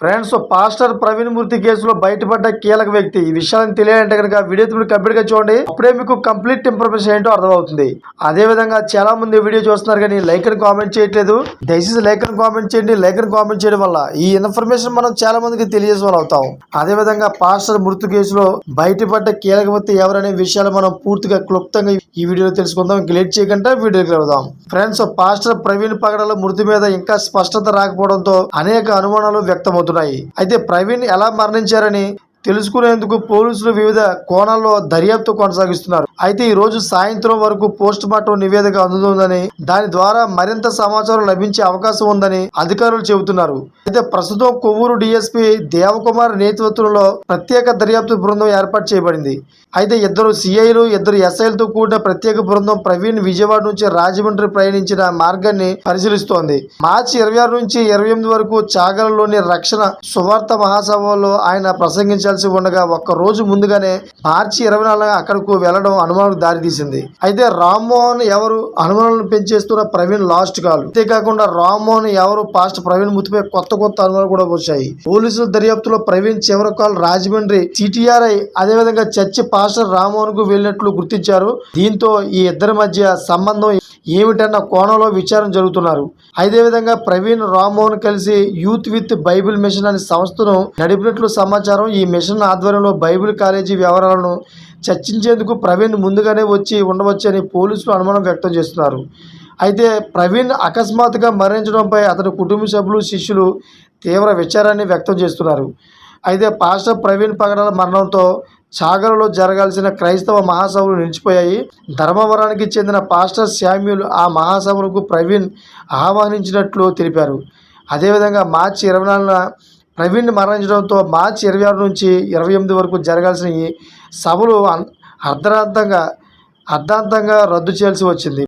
Friends pastor Praveen మూర్తి కేసులో బయటపడ్డ కీలక వ్యక్తి. ఈ విషయాన్ని తెలియాలంటే కనుక వీడియో మీరు కంప్లీట్గా చూడండి. అప్పుడే మీకు కంప్లీట్ ఇన్ఫర్మేషన్ ఏంటో అర్థమవుతుంది. అదే విధంగా చాలా మంది వీడియో చూస్తున్నారు కానీ లైక్ అని కామెంట్ చేయట్లేదు. దయచేసి లైక్ అని కామెంట్ చేయండి. లైక్ అని కామెంట్ చేయడం వల్ల ఈ ఇన్ఫర్మేషన్ మనం చాలా మందికి తెలియజేసేవాళ్ళు అవుతాం అదే విధంగా పాస్టర్ మృతి కేసులో బయటపడ్డ కీలక వ్యక్తి ఎవరనే విషయాలు మనం పూర్తిగా క్లుప్తంగా ఈ వీడియోలో తెలుసుకుందాం. ఇంక లేట్ చేయకుండా వీడియోకి వెళ్దాం. ఫ్రెండ్స్ పాస్టర్ ప్రవీణ్ పగడల మృతి మీద ఇంకా స్పష్టత రాకపోవడంతో అనేక అనుమానాలు వ్యక్తమవుతున్నాయి అయితే ప్రవీణ్ ఎలా మరణించారని తెలుసుకునేందుకు పోలీసులు వివిధ కోణాల్లో దర్యాప్తు కొనసాగిస్తున్నారు. అయితే ఈ రోజు సాయంత్రం వరకు పోస్ట్ మార్టం నివేదిక అందుతుందని దాని ద్వారా మరింత సమాచారం లభించే అవకాశం ఉందని అధికారులు చెబుతున్నారు. అయితే ప్రస్తుతం కొవ్వూరు డిఎస్పీ దేవకుమార్ నేతృత్వంలో ప్రత్యేక దర్యాప్తు బృందం ఏర్పాటు చేయబడింది. అయితే ఇద్దరు సిఐలు ఇద్దరు ఎస్ఐలతో కూడిన ప్రత్యేక బృందం ప్రవీణ్ విజయవాడ నుంచి రాజమండ్రి ప్రయాణించిన మార్గాన్ని పరిశీలిస్తోంది. మార్చి ఇరవై ఆరు నుంచి ఇరవై ఎనిమిది వరకు చాగలలోని రక్షణ సువార్త మహాసభలో ఆయన ప్రసంగించాల్సి ఉండగా ఒక్క రోజు ముందుగానే మార్చి ఇరవై నాలుగు అక్కడకు వెళ్ళడం అనుమానాలకు దారితీసింది అయితే రామ్మోహన్ ఎవరు? అనుమానాలను పెంచేస్తున్న ప్రవీణ్ లాస్ట్ కాల్. అంతేకాకుండా రామ్మోహన్ ఎవరు? పాస్ట్ ప్రవీణ్ మృతిపై కొత్త కొత్త అనుమానాలు కూడా వచ్చాయి. పోలీసుల దర్యాప్తులో ప్రవీణ్ చివరి కాల్ రాజమండ్రి సిటిఆర్ఐ అదేవిధంగా చర్చి పాస్టర్ రామ్మోహన్కు వెళ్ళినట్లు గుర్తించారు. దీంతో ఈ ఇద్దరి మధ్య సంబంధం ఏమిటన్న కోణంలో విచారణ జరుగుతున్నారు. అదేవిధంగా ప్రవీణ్ రామ్మోహన్ కలిసి యూత్ విత్ బైబిల్ మిషన్ అనే సంస్థను నడిపినట్లు సమాచారం ఈ మిషన్ ఆధ్వర్యంలో బైబిల్ కాలేజీ వ్యవహారాలను చర్చించేందుకు ప్రవీణ్ ముందుగానే వచ్చి ఉండవచ్చని పోలీసులు అనుమానం వ్యక్తం చేస్తున్నారు. అయితే ప్రవీణ్ అకస్మాత్తుగా మరణించడంపై అతని కుటుంబ సభ్యులు శిష్యులు తీవ్ర విచారాన్ని వ్యక్తం చేస్తున్నారు. అయితే పాస్టర్ ప్రవీణ్ పగడాల మరణంతో సాగర్లో జరగాల్సిన క్రైస్తవ మహాసభలు నిలిచిపోయాయి. ధర్మవరానికి చెందిన పాస్టర్ శామ్యుల్ ఆ మహాసభలకు ప్రవీణ్ ఆహ్వానించినట్లు తెలిపారు. అదేవిధంగా మార్చి ఇరవై నాలుగున ప్రవీణ్ మరణించడంతో మార్చి ఇరవై ఆరు నుంచి ఇరవై ఎనిమిది వరకు జరగాల్సిన ఈ సభలు అర్ధరాంతంగా అర్ధాంతంగా రద్దు చేయాల్సి వచ్చింది.